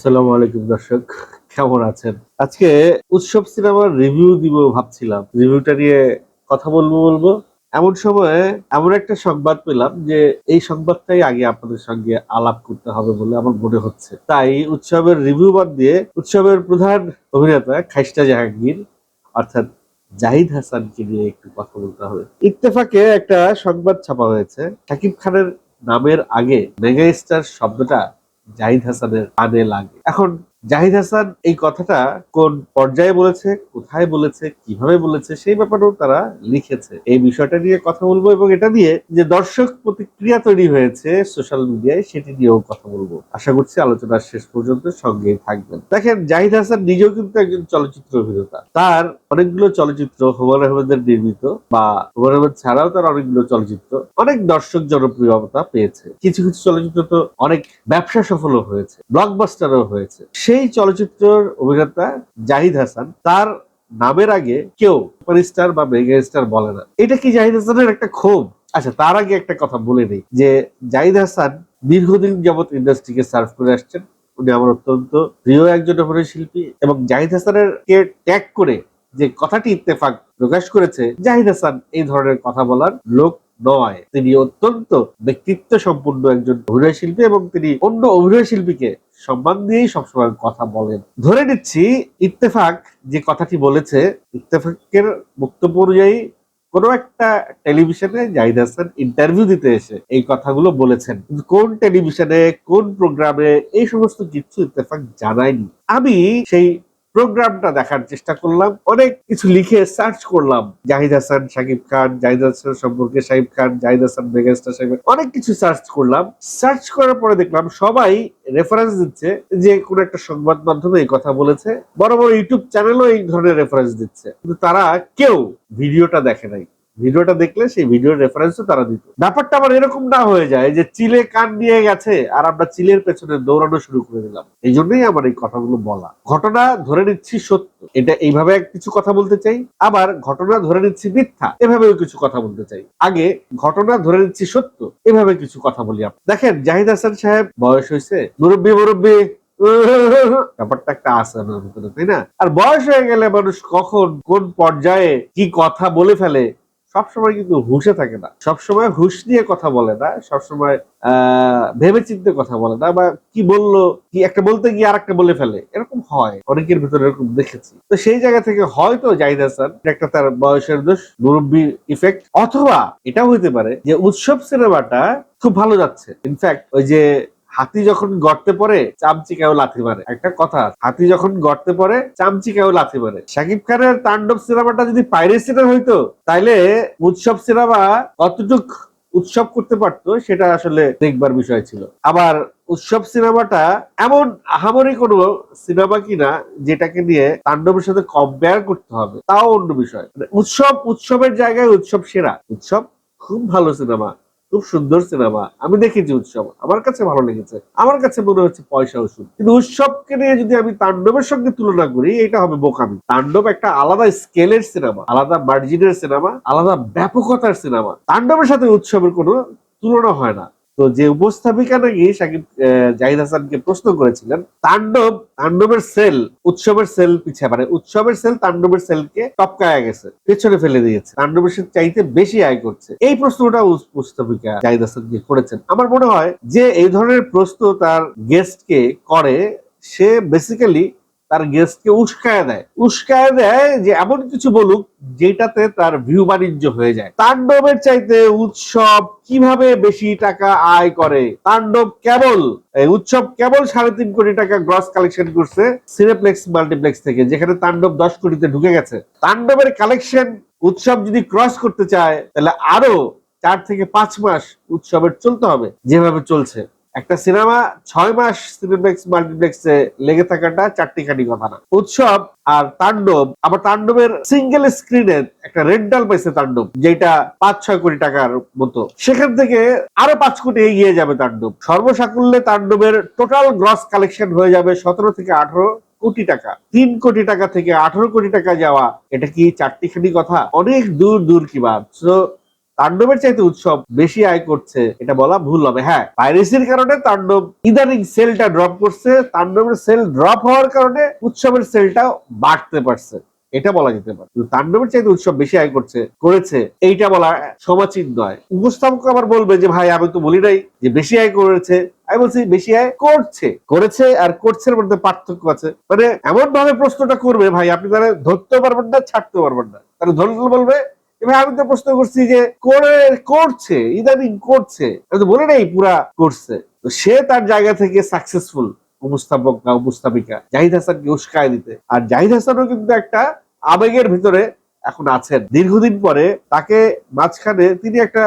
আসসালামু আলাইকুম দর্শক, কেমন আছেন? আজকে উৎসব সিনেমার রিভিউ দিব ভাবছিলাম। রিভিউটা নিয়ে কথা বলব বলব। এমন সময় এমন একটা সংবাদ পেলাম যে এই সংবাদটাই আগে আপনাদের সঙ্গে আলাপ করতে হবে বলে আমার মনে হচ্ছে। তাই উৎসবের রিভিউ বাদ দিয়ে উৎসবের প্রধান অভিনেতা খাইস্টা জাহাঙ্গীর, অর্থাৎ জাহিদ হাসানকে নিয়ে একটু কথা বলতে হবে। ইত্তেফাকে একটা সংবাদ ছাপা হয়েছে। শাকিব খানের নামের আগে মেগা স্টার শব্দটা জাহিদ হাসানের কানে লাগে। এখন জাহিদ হাসান এই কথাটা কোন পর্যায়ে বলেছে, কোথায় বলেছে, কীভাবে বলেছে, সেই ব্যাপারেও তারা লিখেছে। এই বিষয়টা নিয়ে কথা বলব এবং এটা নিয়ে যে দর্শক প্রতিক্রিয়া তৈরি হয়েছে সোশ্যাল মিডিয়ায়, সেটি নিয়েও কথা বলব। আশা করছি আলোচনার শেষ পর্যন্ত সঙ্গেই থাকবেন। দেখেন, জাহিদ হাসান নিজেও কিন্তু একজন চলচ্চিত্র অভিনেতা। তার অনেকগুলো চলচ্চিত্র হুমায়ুন আহমেদের নির্মিত বা হুমায়ুন আহমেদ ছাড়াও তার অনেকগুলো চলচ্চিত্র। অনেক দর্শক জনপ্রিয়তা পেয়েছে। কিছু কিছু চলচ্চিত্র তো অনেক ব্যবসা সফলও হয়েছে ব্লকবাস্টারও হয়েছে। সেই চলচ্চিত্রের অভিনেতা জাহিদ হাসান, তার নামের আগে কেউ সুপারস্টার বা মেগা স্টার বলে না। এটা কি জাহিদ হাসানের একটা ক্ষোভ? আচ্ছা তার আগে একটা কথা বলে নেই, যে জাহিদ হাসান দীর্ঘদিন যাবৎ ইন্ডাস্ট্রিকে সার্ভ করে আসছেন। উনি আমার অত্যন্ত প্রিয় একজন অভিনয় শিল্পী এবং জাহিদ হাসানের কে ট্যাগ করে যে কথাটি ইত্তেফাক প্রকাশ করেছে, জাহিদ হাসান এই ধরনের কথা বলার লোক নয়। তিনি অত্যন্ত ব্যক্তিত্ব সম্পন্ন একজন অভিনয় শিল্পী এবং তিনি অন্য অভিনয় শিল্পীকে সম্মান দিয়েই সবসময় কথা বলেন। ধরে নিচ্ছি, ইত্তেফাক যে কথাটি বলেছে, ইত্তেফাকের বক্তব্য অনুযায়ী কোনো একটা টেলিভিশনে জাহিদ হাসান ইন্টারভিউ দিতে এসে এই কথাগুলো বলেছেন। কোন টেলিভিশনে, কোন প্রোগ্রামে এই সমস্ত কিছু ইত্তেফাক জানায়নি। আমি সেই প্রোগ্রামটা দেখার চেষ্টা করলাম। অনেক কিছু লিখে সার্চ করলাম। জাহিদ হাসান, শাকিব খান, জাহিদ হাসান সম্পর্কে শাহিব খান, জাহিদ হাসান, মেগাস্টার সাহেব অনেক কিছু সার্চ করলাম। সার্চ করার পরে দেখলাম সবাই রেফারেন্স দিচ্ছে যে কোন একটা সংবাদ মাধ্যমে এই কথা বলেছে। বড় বড় ইউটিউব চ্যানেলও এই ধরনের রেফারেন্স দিচ্ছে। কিন্তু তারা কেউ ভিডিওটা দেখে নাই। ভিডিওটা দেখলে সেই ভিডিওর রেফারেন্সও তারা দিত। ব্যাপারটা আবার এরকম না হয়ে যায় যে চিলে কান নিয়ে গেছে আর আমরা চিলের পেছনে দৌড়ানো শুরু করে দিলাম। এই জন্যই আমার এই কথাগুলো বলা। ঘটনা ধরে নিচ্ছি সত্য। এটা এইভাবে কিছু কথা বলতে চাই। আবার ঘটনা ধরে নিচ্ছি মিথ্যা। এভাবেও কিছু কথা বলতে চাই। আগে ঘটনা ধরে নিচ্ছি সত্য। এভাবে কিছু কথা বলি আপনি দেখেন, জাহিদ হাসান সাহেব বয়স হয়েছে। মুরব্বী মুরব্বী। ব্যাপারটা একটা আছে তাই না? আর বয়স হয়ে গেলে মানুষ কখন, কোন পর্যায়ে কি কথা বলে ফেলে সবসময় কিন্তু হুশে থাকে না। সবসময় হুশ নিয়ে কথা বলে না, সবসময় ভেবে চিন্তে কথা বলে না বা কি বলল, কি একটা বলতে গিয়ে আর একটা বলে ফেলে, এরকম হয়। অনেকের ভিতরে এরকম দেখেছি। তো সেই জায়গা থেকে হয়তো জাহিদ হাসান একটা তার বয়সের দোষ মুরব্বী ইফেক্ট অথবা এটাও হইতে পারে যে উৎসব সিনেমাটা খুব ভালো যাচ্ছে। ইনফ্যাক্ট ওই যে হাতি যখন গর্তে পড়ে, চামচিকাও লাথি মারে। একটা কথা হাতি যখন গর্তে পড়ে, চামচিকাও লাথি মারে। শাকিব খানের তাণ্ডব সিনেমাটা যদি পাইরেসিটা হইতো, তাইলে উৎসব সিনেমা কতটুক উৎসব করতে পারতো, সেটা আসলে দেখবার বিষয় ছিল। আবার উৎসব সিনেমাটা এমন আহামরি কোনো সিনেমা কিনা, যেটাকে নিয়ে তাণ্ডবের সাথে কম্পেয়ার করতে হবে, তাও অন্য বিষয়। মানে উৎসব, উৎসবের জায়গায় উৎসব সেরা। উৎসব খুব ভালো সিনেমা। খুব সুন্দর সিনেমা। আমি দেখেছি উৎসব। আমার কাছে ভালো লেগেছে। আমার কাছে মনে হচ্ছে পয়সা ওষুধ কিন্তু উৎসবকে নিয়ে যদি আমি তাণ্ডবের সঙ্গে তুলনা করি, এটা হবে বোকামি। তাণ্ডব একটা আলাদা স্কেলের সিনেমা, আলাদা মার্জিনের সিনেমা, আলাদা ব্যাপকতার সিনেমা। তাণ্ডবের সাথে উৎসবের কোনো তুলনা হয় না। তো যে উপস্থাপিকা নাকি সাকিব জাহিদ হাসানকে প্রশ্ন করেছিলেন, তাণ্ডব, তাণ্ডবের সেল, উৎসবের সেল পিছিয়ে মানে উৎসবের সেল, তাণ্ডবের সেলকে টপকায়া গেছে, পেছনে ফেলে দিয়েছে, তাণ্ডবের সেল চাইতে বেশি আয় করছে। এই প্রশ্নটা উপস্থাপিকা জাহিদ হাসানকে করেছেন। আমার মনে হয় যে এই ধরনের প্রশ্ন তার গেস্টকে করে, সে বেসিক্যালি তার গেস্টকে উস্কায় দেয়। উস্কায় দেয় যে, এমন কিছু বলুক যেটাতে তার ভিউ বাণিজ্য হয়ে যায়। তাণ্ডবের চাইতে উৎসব কীভাবে বেশি টাকা আয় করে? তাণ্ডব কেবল উৎসব কেবল সাড়ে তিন কোটি টাকা গ্রস কালেকশন করছে সিনেপ্লেক্স মাল্টিপ্লেক্স থেকে, যেখানে তাণ্ডব দশ কোটিতে ঢুকে গেছে। তাণ্ডবের কালেকশন উৎসব যদি ক্রস করতে চায়, তাহলে আরও চার থেকে পাঁচ মাস উৎসবের চলতে হবে, যেভাবে চলছে। একটা সিনেমা ছয় মাস সিনেপ্লেক্স মাল্টিপ্লেক্সে লেগে থাকাটা চারটিখানি কথা না উৎসব আর তাণ্ডব, আবার তাণ্ডবের সিঙ্গেল স্ক্রিনে একটা রেন্টাল পাইছে তাণ্ডব, যেটা পাঁচ ছয় কোটি টাকার মতো। সেখান থেকে আরও পাঁচ কোটি এগিয়ে যাবে তাণ্ডব। সর্বসাকুল্যে তাণ্ডবের টোটাল গ্রস কালেকশন হয়ে যাবে সতেরো থেকে আঠারো কোটি টাকা। তিন কোটি টাকা থেকে আঠারো কোটি টাকা যাওয়া, এটা কি চারটিখানি কথা? অনেক দূর দূর কি বাদ। তাণ্ডবের চাইতে উৎসব বেশি আয় করছে, এটা বলা ভুল হবে। হ্যাঁ পাইরেসির কারণে তাণ্ডব ইদানিং সেলটা ড্রপ করছে, তাণ্ডবের সেল ড্রপ হওয়ার কারণে উৎসবের সেলটা বাড়তে পারছে। এটা বলা যেতে পারে। তাণ্ডবের চাইতে উৎসব বেশি আয় করছে, করেছে, এইটা বলা সমাচিত নয়। উপস্থাপক আবার বলবে যে, ভাই, আমি তো বলি নাই যে বেশি আয় করেছে। আমি বলছি, বেশি আয় করছে। করেছে আর করছে মধ্যে পার্থক্য আছে। মানে এমন ভাবে প্রশ্নটা করবে, ভাই, আপনি তাহলে ধরতে পারবেন না ছাড়তে পারবেন না। তাহলে ধরলে বলবে এবার আমি তো প্রশ্ন করছি যে করে, করছে, ইদানিং করছে তো বলি নাই পুরা করছে। তো সে তার জায়গা থেকে সাকসেসফুল উপস্থাপক বা উপস্থাপিকা জাহিদ হাসানকে উস্কায় দিতে। আর জাহিদ হাসানও কিন্তু একটা আবেগের ভিতরে এখন আছেন। দীর্ঘদিন পরে তাকে মাঝখানে তিনি একটা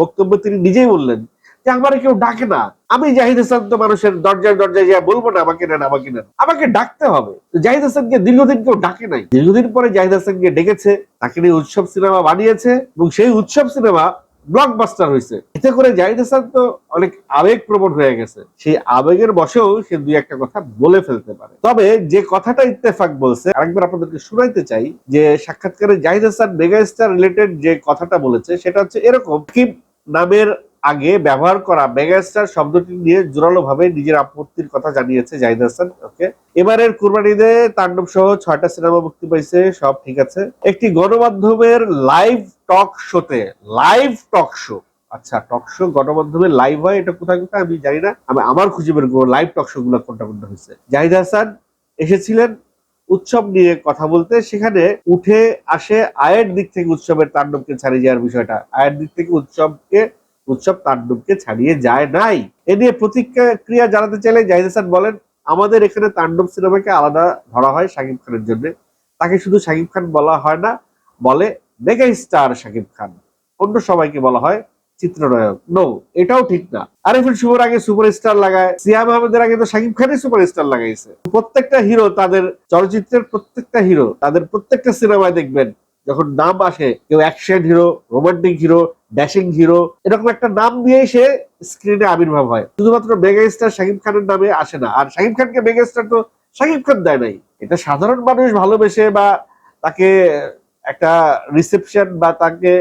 বক্তব্য তিনি নিজেই বললেন যে, আমার কেউ ডাকে না। আমি জাহিদ হাসান তো মানুষের দরজায় দরজায় যা বলব না, আমাকে নেন আমাকে নেন। আমাকে ডাকতে হবে। জাহিদ হাসানকে দীর্ঘদিন কেউ ডাকে নাই। দীর্ঘদিন পরে জাহিদ হাসানকে ডেকেছে, তাকে নিয়ে উৎসব সিনেমা বানিয়েছে এবং সেই উৎসব সিনেমা ব্লকবাস্টার হয়েছে। এতে করে জাহিদ হাসান তো অনেক আবেগ প্রবণ হয়ে গেছে। সেই আবেগের বসেও সে দুই একটা কথা বলে ফেলতে পারে। তবে যে কথাটা ইত্তেফাক বলছে, আরেকবার আপনাদেরকে শুনাইতে চাই যে সাক্ষাৎকারে জাহিদ হাসান মেগাস্টার রিলেটেড যে কথাটা বলেছে, সেটা হচ্ছে এরকম, কিম নামের আগে ব্যবহার করা মেগাস্টার শব্দটি নিয়ে জোরালো ভাবে নিজের আপত্তির কথা জানিয়েছে জাহিদ হাসান ওকে এবারের কুরবানিতে তাণ্ডব সহ ছয়টা সিনেমা মুক্তি পাইছে, সব ঠিক আছে। একটি গণমাধ্যমের লাইভ টক শোতে লাইভ টক শো আচ্ছা টক শো গণমাধ্যমে লাইভ হয়, এটা কোথায় কোথায় আমি জানি না। আমি আমার খুঁজে বের করব লাইভ টক শো গুলো কোনটা কোনটা হয়েছে। জাহিদ হাসান এসেছিলেন উৎসব নিয়ে কথা বলতে, সেখানে উঠে আসে আয়ের দিক থেকে উৎসবের তাণ্ডবকে ছাড়িয়ে যাওয়ার বিষয়টা। আয়ের দিক থেকে উৎসবকে, উৎসব তাণ্ডবকে ছাড়িয়ে যায় নাই। এ নিয়ে প্রতিক্রিয়া জানাতে চাইলে জাহিদ হাসান বলেন, আমাদের এখানে তাণ্ডব সিনেমাকে আলাদা ধরা হয় শাকিব খানের জন্য। তাকে শুধু শাকিব খান বলা হয় না, বলে মেগা স্টার শাকিব খান। অন্য সবাইকে বলা হয় চিত্রনায়ক। নো এটাও ঠিক না। আরিফুল শুভর আগে সুপারস্টার লাগায়, সিয়াম আহমেদের আগে তো শাকিব খানই সুপারস্টার লাগাইছে। প্রত্যেকটা হিরো তাদের চলচ্চিত্রের প্রত্যেকটা হিরো তাদের প্রত্যেকটা সিনেমায় দেখবেন, যখন নাম আসে, কেউ action hero romantic hero dashing hero এরকম একটা নাম দিয়ে সে স্ক্রিনে আবির্ভাব হয়। শুধুমাত্র মেগা স্টার শাকিব খানের নামে আসে না। আর শাকিব খানকে মেগা স্টার তো শাকিব খান দেয় নাই। এটা সাধারণ মানুষ ভালোবেসে বা তাকে একটা রিসেপশন বা তাকে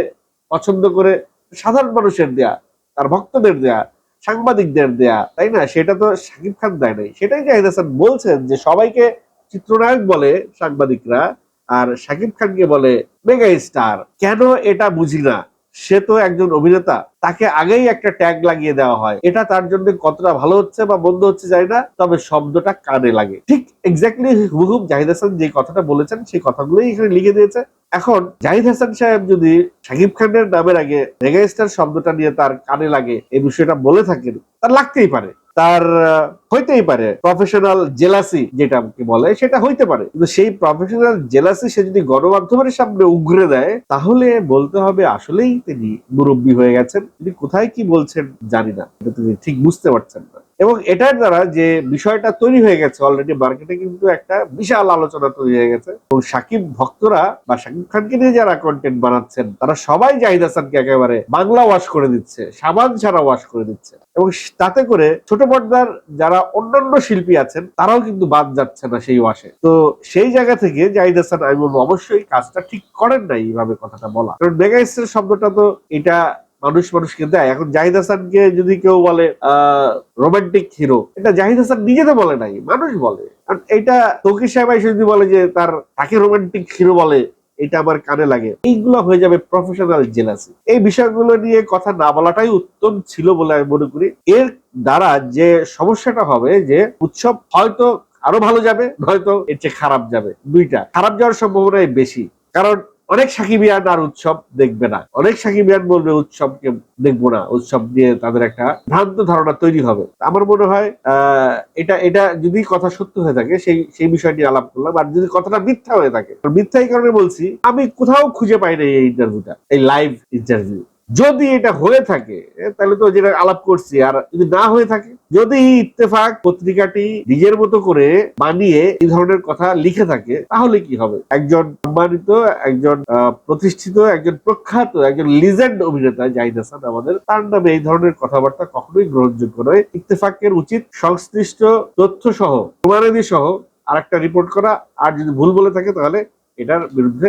পছন্দ করে সাধারণ মানুষের দেয়া, তার ভক্তদের দেয়া, সাংবাদিকদের দেয়া, তাই না? সেটা তো শাকিব খান দেয় নাই। সেটাই জাহিদ হাসান বলছেন যে সবাইকে চিত্রনায়ক বলে সাংবাদিকরা আর সাকিব খানকে বলে মেগা স্টার। কেন এটা বুঝি না? সে তো একজন অভিনেতা, তাকে আগেই একটা ট্যাগ লাগিয়ে দেওয়া হয়। এটা তার জন্য কতটা ভালো হচ্ছে বা বন্ধ হচ্ছে জানি না, তবে শব্দটা কানে লাগে। ঠিক এক্স্যাক্টলি হুবহুব জাহিদ হাসান যে কথাটা বলেছেন, সেই কথাগুলোই এখানে লিখে দিয়েছে। এখন জাহিদ হাসান সাহেব যদি শাকিব খানের নামের আগে রেগাইস্টার শব্দটা নিয়ে তার কানে লাগে এই বিষয়টা বলে থাকেন তার লাগতেই পারে। তার হইতেই পারে। প্রফেশনাল জেলাসি যেটা বলে, সেটা হইতে পারে। কিন্তু সেই প্রফেশনাল জেলাসি সে যদি গণমাধ্যমের সামনে উগরে দেয়, তাহলে বলতে হবে আসলেই তিনি মুরব্বী হয়ে গেছেন। তিনি কোথায় কি বলছেন জানি না। এটা তিনি ঠিক বুঝতে পারছেন না। এবং এটার দ্বারা যে বিষয়টা তৈরি হয়ে গেছে অলরেডি মার্কেটে কিন্তু একটা বিশাল আলোচনা তৈরি হয়ে গেছে। এবং সাকিব ভক্তরা বা সাকিব খানকে নিয়ে যারা কন্টেন্ট বানাচ্ছেন, তারা সবাই জাহিদ হাসানকে একেবারে বাংলা ওয়াশ করে দিচ্ছে, সাবান ছাড়া ওয়াশ করে দিচ্ছে। এবং তাতে করে ছোট পর্দার যারা অন্যান্য শিল্পী আছেন, তারাও কিন্তু বাদ যাচ্ছে না সেই ওয়াশে তো সেই জায়গা থেকে জাহিদ হাসান আমি বলব অবশ্যই কাজটা ঠিক করেন নাই এইভাবে কথাটা বলা। কারণ মেগা শব্দটা তো এটা মানুষ মানুষকে দেয়। এখন জাহিদ হাসানকে যদি কেউ বলে রোমান্টিক হিরো এটা জাহিদ হাসান নিজে তো বলে নাই, মানুষ বলে। এটা তৌকির সাহেব যদি বলে যে তার, তাকে রোমান্টিক হিরো বলে, এটা আমার কানে লাগে। এইগুলো হয়ে যাবে প্রফেশনাল জেলাসি এই বিষয়গুলো নিয়ে কথা না বলাটাই উত্তম ছিল বলে আমি মনে করি। এর দ্বারা যে সমস্যাটা হবে, যে উৎসব হয়তো আরও ভালো যাবে, নয়তো এর চেয়ে খারাপ যাবে। দুইটা, খারাপ যাওয়ার সম্ভাবনাই বেশি। কারণ অনেক সাকিবিয়ান আর উৎসব দেখবে না। অনেক সাকিবিয়ান বলবে উৎসবকে দেখব না, উৎসব নিয়ে তাদের একটা ভ্রান্ত ধারণা তৈরি হবে। আমার মনে হয় এটা এটা যদি কথা সত্য হয়ে থাকে, সেই সেই বিষয়টি আলাপ করলাম। আর যদি কথাটা মিথ্যা হয়ে থাকে, মিথ্যা এই কারণে বলছি, আমি কোথাও খুঁজে পাই না এই ইন্টারভিউটা এই লাইভ ইন্টারভিউ যদি এটা হয়ে থাকে তাহলে তো যেটা আলাপ করছি, আর যদি না হয়ে থাকে, যদি ইত্তেফাক পত্রিকাটি নিজের মতো করে বানিয়ে এই ধরনের কথা লিখে থাকে, তাহলে কি হবে? একজন সম্মানিত, একজন প্রতিষ্ঠিত, একজন প্রখ্যাত, একজন লিজেন্ড অভিনেতা জাহিদ হাসান আমাদের, তার নামে এই ধরনের কথাবার্তা কখনোই গ্রহণযোগ্য নয়। ইত্তেফাকের উচিত সংশ্লিষ্ট তথ্য সহ প্রমাণাদি সহ আর একটা রিপোর্ট করা, আর যদি ভুল বলে থাকে তাহলে এটার বিরুদ্ধে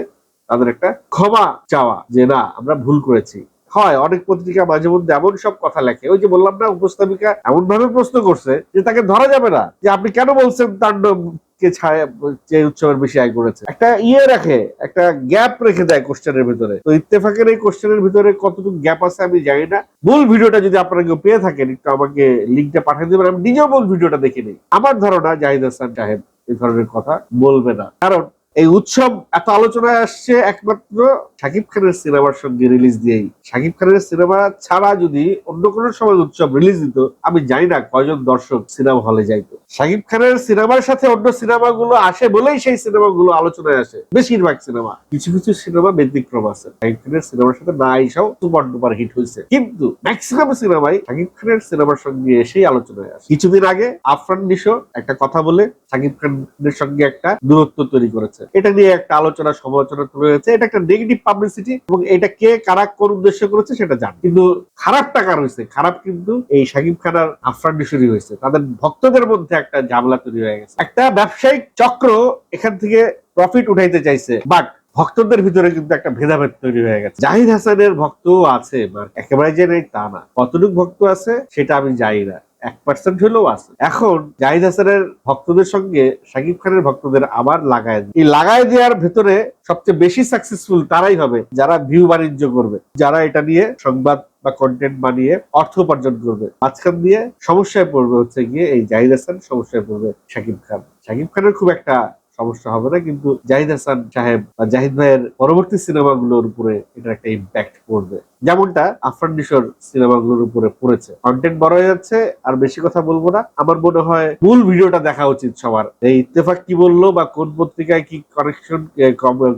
তাদের একটা ক্ষমা চাওয়া যে না, আমরা ভুল করেছি। হয়, অনেক পত্রিকা মাঝে মধ্যে এমন সব কথা লেখে। ওই যে বললাম না, উপস্থাপিকা এমন ভাবে প্রশ্ন করছে যে তাকে ধরা যাবে না, যে আপনি কেন বলছেন তাণ্ডব কে ছায়া, যে উৎসবের বেশি আয় করেছে। একটা ইয়ে রাখে, একটা গ্যাপ রেখে দেয় কোশ্চেনের ভিতরে। তো ইত্তেফাকের এই কোশ্চেনের ভিতরে কতটুকু গ্যাপ আছে আমি জানি না। মূল ভিডিওটা যদি আপনারা কেউ পেয়ে থাকেন, একটু আমাকে লিঙ্কটা পাঠিয়ে দেবেন। আমি নিজেও মূল ভিডিওটা দেখে নিই। আমার ধারণা জাহিদ হাসান সাহেব এই ধরনের কথা বলবে না। কারণ এই উৎসব এত আলোচনায় আসছে একমাত্র শাকিব খানের সিনেমার সঙ্গে রিলিজ দিয়েই। শাকিব খানের সিনেমা ছাড়া যদি অন্য কোনো সময় উৎসব রিলিজ দিত, আমি জানি না কয়জন দর্শক সিনেমা হলে যাইতো। শাকিব খানের সিনেমার সাথে অন্য সিনেমাগুলো আসে বলেই সেই সিনেমাগুলো আলোচনায় আসে। বেশিরভাগ সিনেমা। কিছু কিছু সিনেমা ব্যতিক্রম আছে। শাকিব খানের সিনেমার সাথে না এসেও সুপার ডুপার হিট হয়েছে। কিন্তু ম্যাক্সিমাম সিনেমাই শাকিব খানের সিনেমার সঙ্গে এসেই আলোচনায় আসে। কিছুদিন আগে আফরান নিশো একটা কথা বলে শাকিব খানের সঙ্গে একটা দূরত্ব তৈরি করেছে। এটা নিয়ে একটা আলোচনা, সমালোচনা তৈরি হয়েছে এটা একটা নেগেটিভ পাবলিসিটি এবং এটা কে কারা কোন উদ্দেশ্য করেছে সেটা জান। কিন্তু খারাপটা কার হয়েছে? খারাপ কিন্তু এই শাকিব খান আর আফরান নিশোরই হয়েছে। তাদের ভক্তদের মধ্যে একটা ঝামেলা তৈরি হয়ে গেছে। একটা ব্যবসায়িক চক্র এখান থেকে প্রফিট উঠাইতে চাইছে বাট ভক্তদের ভিতরে কিন্তু একটা ভেদাভেদ তৈরি হয়ে গেছে। জাহিদ হাসানের ভক্ত আছে একেবারে যে নেই তা না। কতটুকু ভক্ত আছে সেটা আমি জানি না। এক পার্সেন্ট হলেও আছে। এখন জাহিদ হাসানের ভক্তদের সঙ্গে শাকিব খানের ভক্তদের আবার লাগায় এই লাগায় দেওয়ার ভেতরে সবচেয়ে বেশি সাকসেসফুল তারাই হবে যারা ভিউ বাণিজ্য করবে, যারা এটা নিয়ে সংবাদ বা কন্টেন্ট বানিয়ে অর্থ উপার্জন করবে। মাঝখান দিয়ে সমস্যায় পড়বে হচ্ছে গিয়ে এই জাহিদ হাসান, সমস্যায় পড়বে শাকিব খান। শাকিব খানের খুব একটা সমস্যা হবে না, কিন্তু জাহিদ হাসান সাহেব বা জাহিদ ভাইয়ের পরবর্তী সিনেমাগুলোর উপরে এটা একটা ইম্প্যাক্ট পড়বে। যেমনটা আফরান নিশোর সিনেমাগুলোর উপরে পড়েছে। কন্টেন্ট বড় হয়ে যাচ্ছে, আর বেশি কথা বলব না। আমার মনে হয় মূল ভিডিওটা দেখা উচিত সবার। এই ইত্তেফাক কি বলল বা কোন পত্রিকায় কি কানেকশন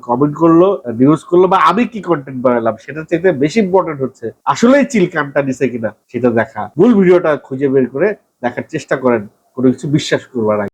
কমেন্ট করল নিউজ করল, বা আমি কি কন্টেন্ট বানালাম সেটা চাইতে বেশি ইম্পর্টেন্ট হচ্ছে, আসলেই চিল কানটা নিছে কিনা, সেটা দেখা। মূল ভিডিওটা খুঁজে বের করে দেখার চেষ্টা করেন, কোনো কিছু বিশ্বাস করবার আগে।